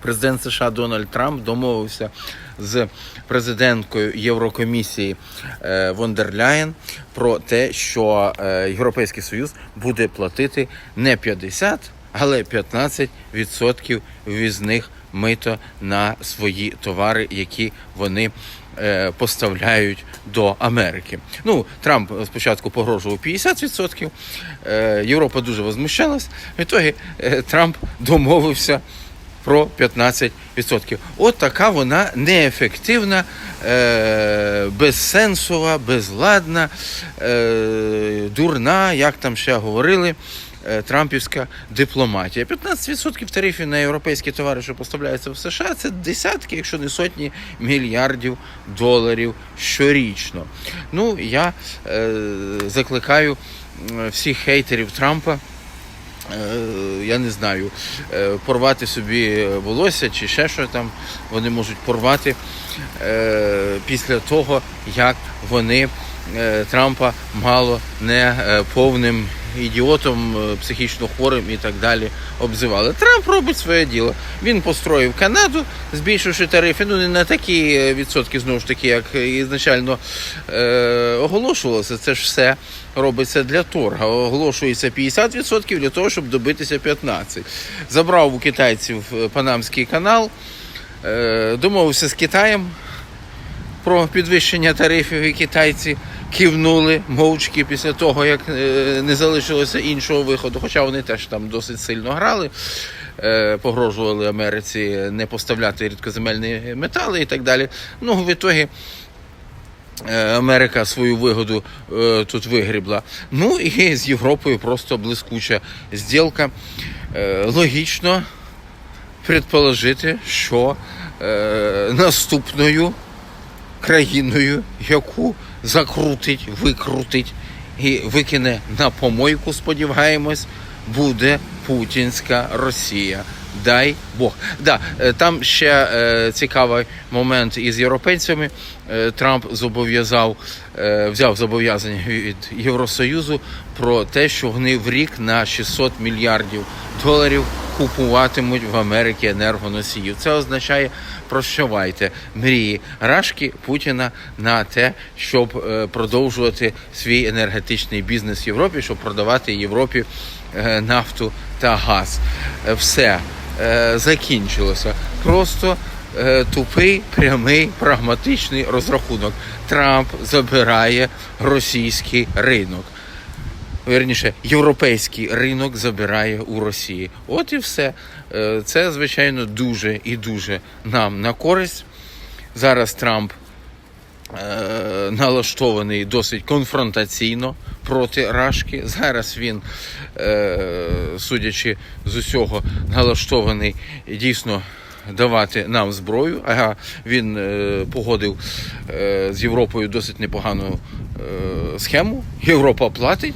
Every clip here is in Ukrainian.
Президент США Дональд Трамп домовився з президенткою Єврокомісії е, Вон дер про те, що е, Європейський Союз буде платити не 50, але 15% ввізних мито на свої товари, які вони е, поставляють до Америки. Ну, Трамп спочатку погрожував 50%, е, Європа дуже возмущалась. В ітогі Трамп домовився про 15%. От така вона неефективна, е, безсенсова, безладна, е, дурна, як там ще говорили. е, Трампівська дипломатія. 15% тарифів на європейські товари, що поставляються в США, це десятки, якщо не сотні мільярдів доларів щорічно. Ну, я е, закликаю всіх хейтерів Трампа я не знаю, е, порвати собі волосся чи ще що там вони можуть порвати е, після того, як вони е, Трампа мало не е, повним ідіотом, е, психічно хворим і так далі обзивали. Трамп робить своє діло. Він построїв Канаду, збільшивши тарифи. Ну не на такі е, відсотки, знову ж таки, як ізначально е, оголошувалося. Це ж все робиться для торга. Оголошується 50% для того, щоб добитися 15%. Забрав у китайців е, Панамський канал, е, домовився з Китаєм про підвищення тарифів, і китайці кивнули мовчки після того, як е, не залишилося іншого виходу. Хоча вони теж там досить сильно грали, е, погрожували Америці не поставляти рідкоземельні метали і так далі. Ну, в ітогі. е, Америка свою вигоду е, тут вигрібла. Ну і з Європою просто блискуча зділка. Е, логічно предположити, що е, наступною країною, яку закрутить, викрутить і викине на помойку, сподіваємось, буде Путінська Росія. Дай Бог. Да, е, там ще е, цікавий момент із європейцями. Е, Трамп зобов'язав, е, взяв зобов'язання від Євросоюзу про те, що вони в рік на 600 мільярдів доларів купуватимуть в Америці енергоносіїв. Це означає прощавайте мрії Рашки Путіна на те, щоб е, продовжувати свій енергетичний бізнес в Європі, щоб продавати Європі е, нафту та газ. Е, Все закінчилося. Просто тупий, прямий, прагматичний розрахунок. Трамп забирає російський ринок верніше, європейський ринок забирає у Росії. От і все. Е, Це, звичайно, дуже і дуже нам на користь. Зараз Трамп е, налаштований досить конфронтаційно проти Рашки. Зараз він, е, судячи з усього, налаштований дійсно. Давати нам зброю, а він е, погодив е, з Європою досить непогану е, схему. Європа платить,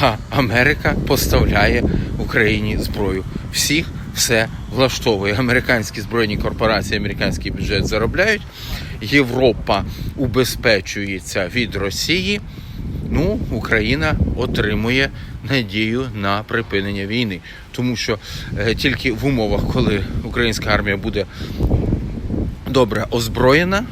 а Америка поставляє Україні зброю. Всіх все влаштовує. Американські збройні корпорації, американський бюджет заробляють. Європа убезпечується від Росії. Ну, Україна отримує надію на припинення війни, тому що е, тільки в умовах, коли українська армія буде добре озброєна,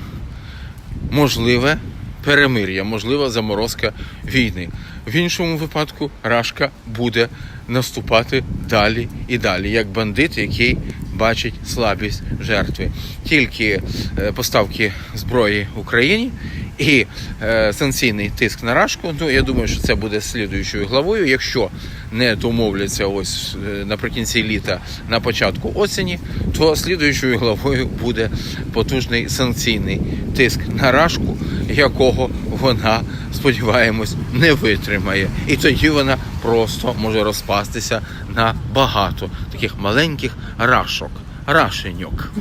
можливе перемир'я, можлива заморозка війни. В іншому випадку Рашка буде наступати далі і далі, як бандит, який бачить слабість жертви. Тільки е, поставки зброї Україні і е, санкційний тиск на Рашку. Ну я думаю, що це буде слідуючою главою. Якщо не домовляться ось е, наприкінці літа, на початку осені, то слідуючою главою буде потужний санкційний тиск на Рашку, якого вона, сподіваємось, не витримає. І тоді вона просто може розпастися на багато таких маленьких рашок, рашеньок.